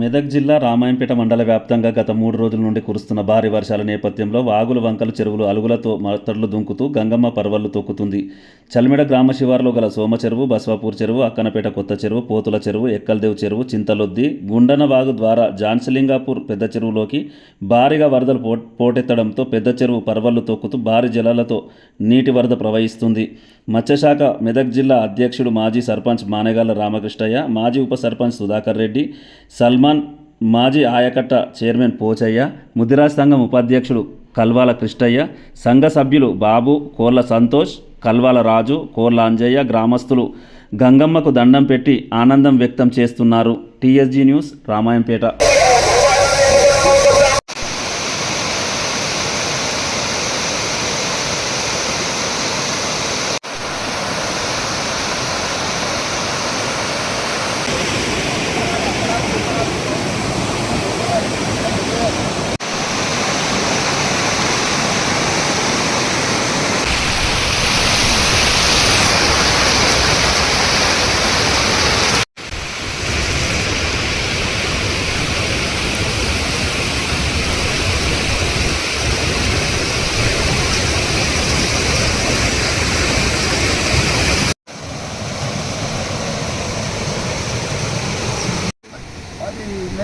మెదక్ జిల్లా రామాయంపేట మండల వ్యాప్తంగా గత మూడు రోజుల నుండి కురుస్తున్న భారీ వర్షాల నేపథ్యంలో వాగులు వంకలు చెరువులు అలుగులతో మత్తడ్లు దుంకుతూ గంగమ్మ పర్వళ్ళు తొక్కుతుంది. చల్మిడ గ్రామ శివారులో గల సోమ చెరువు బస్వాపూర్ చెరువు అక్కనపేట కొత్త చెరువు పోతుల చెరువు ఎక్కల్దేవ్ చెరువు చింతలొద్ది గుండనవాగు ద్వారా జాన్సలింగాపూర్ పెద్ద చెరువులోకి భారీగా వరదలు పో పోటెత్తడంతో పెద్ద చెరువు పర్వళ్ళు తొక్కుతూ భారీ జలాలతో నీటి వరద ప్రవహిస్తుంది. మత్స్యశాఖ మెదక్ జిల్లా అధ్యక్షుడు మాజీ సర్పంచ్ మానేగాల రామకృష్ణయ్య మాజీ ఉప సర్పంచ్ సుధాకర్ రెడ్డి సల్మాన్ మాజీ ఆయకట్ట చైర్మన్ పోచయ్య ముదిరాజ్ సంఘం ఉపాధ్యక్షుడు కల్వాల కృష్ణయ్య సంఘ సభ్యులు బాబు కోర్ల సంతోష్ కల్వాల రాజు కోర్లాంజయ్య గ్రామస్తులు గంగమ్మకు దండం పెట్టి ఆనందం వ్యక్తం చేస్తున్నారు. TSG news Ramayampet.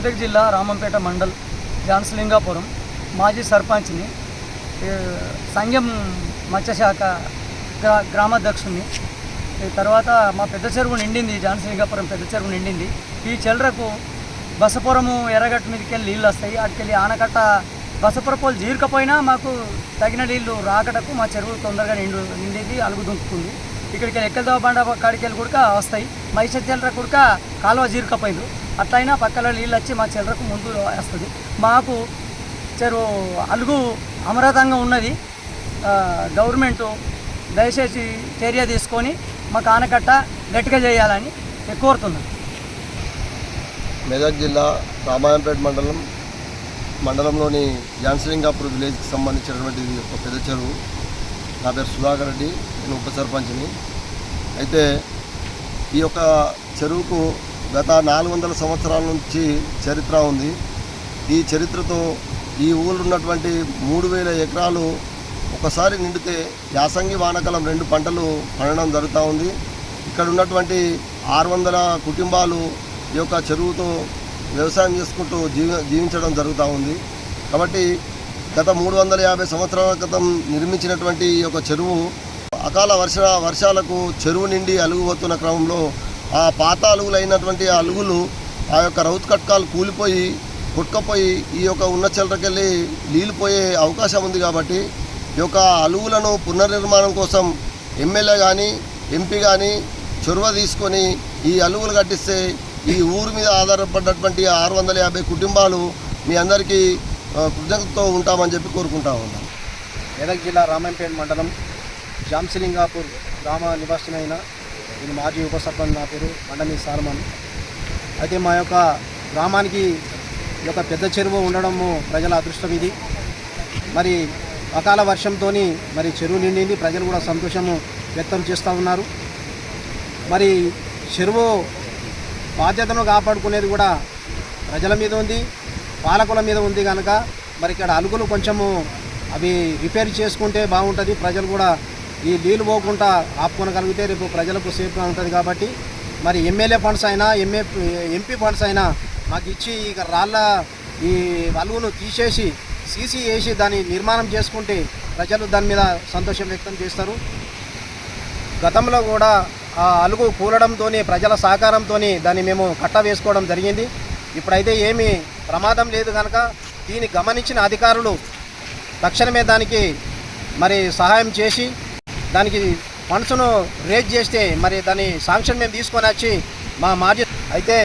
మెదక్ జిల్లా రామంపేట మండల్ జాన్సలింగాపురం మాజీ సర్పంచ్ని సంఘం మత్స్యశాఖ గ్రా గ్రామాధ్యక్షుడిని తర్వాత మా పెద్ద చెరువు నిండింది జాన్సలింగాపురం పెద్ద చెరువు నిండింది. ఈ చెల్లరకు బసపురము ఎర్రగట్టు మీదకి వెళ్ళి నీళ్ళు వస్తాయి అటుకెళ్ళి ఆనకట్ట బసపురపోలు జీరకపోయినా మాకు తగిన నీళ్ళు రాకటకు మా చెరువు తొందరగా నిండు నిండేది అలుగు దుంకుతుంది ఇక్కడికి వెళ్ళి బండ కాడికి వెళ్ళి కూడా వస్తాయి. మైసర్ చెల్లర కూడా కాలువ జీరకపోయింది అట్లయినా పక్కలో నీళ్ళు వచ్చి మా చెల్లరకు ముందు వస్తుంది. మాకు చెరువు అలుగు అమరాతంగా ఉన్నది. గవర్నమెంట్ దయచేసి చర్య తీసుకొని మాకు ఆనకట్ట గట్టిగా చేయాలని కోరుతున్నాను మెదక్ జిల్లా రామాయంపేట మండలం మండలంలోని జాన్సలింగాపూర్ విలేజ్కి సంబంధించినటువంటిది ఒక పెద్ద చెరువు. నా పేరు సుధాకర్ రెడ్డి నేను ఉప సర్పంచ్ని. అయితే ఈ యొక్క చెరువుకు గత నాలుగు వందల సంవత్సరాల నుంచి చరిత్ర ఉంది. ఈ చరిత్రతో ఈ ఊళ్ళో ఉన్నటువంటి మూడు వేల ఎకరాలు ఒకసారి నిండితే యాసంగి వానకాలం రెండు పంటలు పండడం జరుగుతూ ఉంది. ఇక్కడ ఉన్నటువంటి ఆరు వందల కుటుంబాలు ఈ యొక్క చెరువుతో వ్యవసాయం చేసుకుంటూ జీవ జీవించడం జరుగుతూ ఉంది. కాబట్టి గత మూడు వందల యాభై సంవత్సరాల క్రితం నిర్మించినటువంటి ఈ యొక్క చెరువు అకాల వర్ష వర్షాలకు చెరువు నిండి అలుగుపోతున్న క్రమంలో ఆ పాత అలుగులైనటువంటి ఆ అలుగులు ఆ యొక్క రౌత్ కట్కాలు కూలిపోయి కొట్టుకపోయి ఈ యొక్క ఉన్న చెల్లరకెళ్ళి నీళ్ళు పోయే అవకాశం ఉంది కాబట్టి ఈ యొక్క అలుగులను పునర్నిర్మాణం కోసం ఎమ్మెల్యే కానీ ఎంపీ కానీ చొరవ తీసుకొని ఈ అలుగులు కట్టిస్తే ఈ ఊరు మీద ఆధారపడినటువంటి ఆరు వందల యాభై కుటుంబాలు మీ అందరికీ కృతజ్ఞతతో ఉంటామని చెప్పి కోరుకుంటా ఉన్నాం. మెదక్ జిల్లా రామంపేట మండలం జాంసిలింగాపూర్ గ్రామ నివాసినైన నేను మాజీ ఉప సర్పంచ్ నా పేరు మండలి సాల్మన్ అయితే మా యొక్క గ్రామానికి ఈ యొక్క పెద్ద చెరువు ఉండడము ప్రజల అదృష్టం ఇది. మరి అకాల వర్షంతో మరి చెరువు నిండింది ప్రజలు కూడా సంతోషము వ్యక్తం చేస్తూ ఉన్నారు. మరి చెరువు బాధ్యతను కాపాడుకునేది కూడా ప్రజల మీద ఉంది. పాలకుల మీద ఉంది కనుక మరి ఇక్కడ అలుగులు కొంచెము అవి రిపేర్ చేసుకుంటే బాగుంటుంది. ప్రజలు కూడా ఈ నీళ్ళు పోకుండా ఆపుకోనగలిగితే రేపు ప్రజలకు సేఫ్గా ఉంటుంది కాబట్టి మరి ఎమ్మెల్యే ఫండ్స్ అయినా ఎంఏ ఎంపీ ఫండ్స్ అయినా మాకు ఇచ్చి ఇక రాళ్ళ ఈ అలుగును తీసేసి సీసీ వేసి దాన్ని నిర్మాణం చేసుకుంటే ప్రజలు దాని మీద సంతోషం వ్యక్తం చేస్తారు. గతంలో కూడా ఆ అలుగు కూలడంతోనే ప్రజల సహకారంతోనే దాన్ని మేము కట్ట వేసుకోవడం జరిగింది. ఇప్పుడైతే ఏమీ ప్రమాదం లేదు కనుక దీన్ని గమనించిన అధికారులు తక్షణమే దానికి మరి సహాయం చేసి దానికి ఫండ్స్ను రేజ్ చేస్తే మరి దాని శాంక్షన్ మేము తీసుకొని వచ్చి మా మాజీ అయితే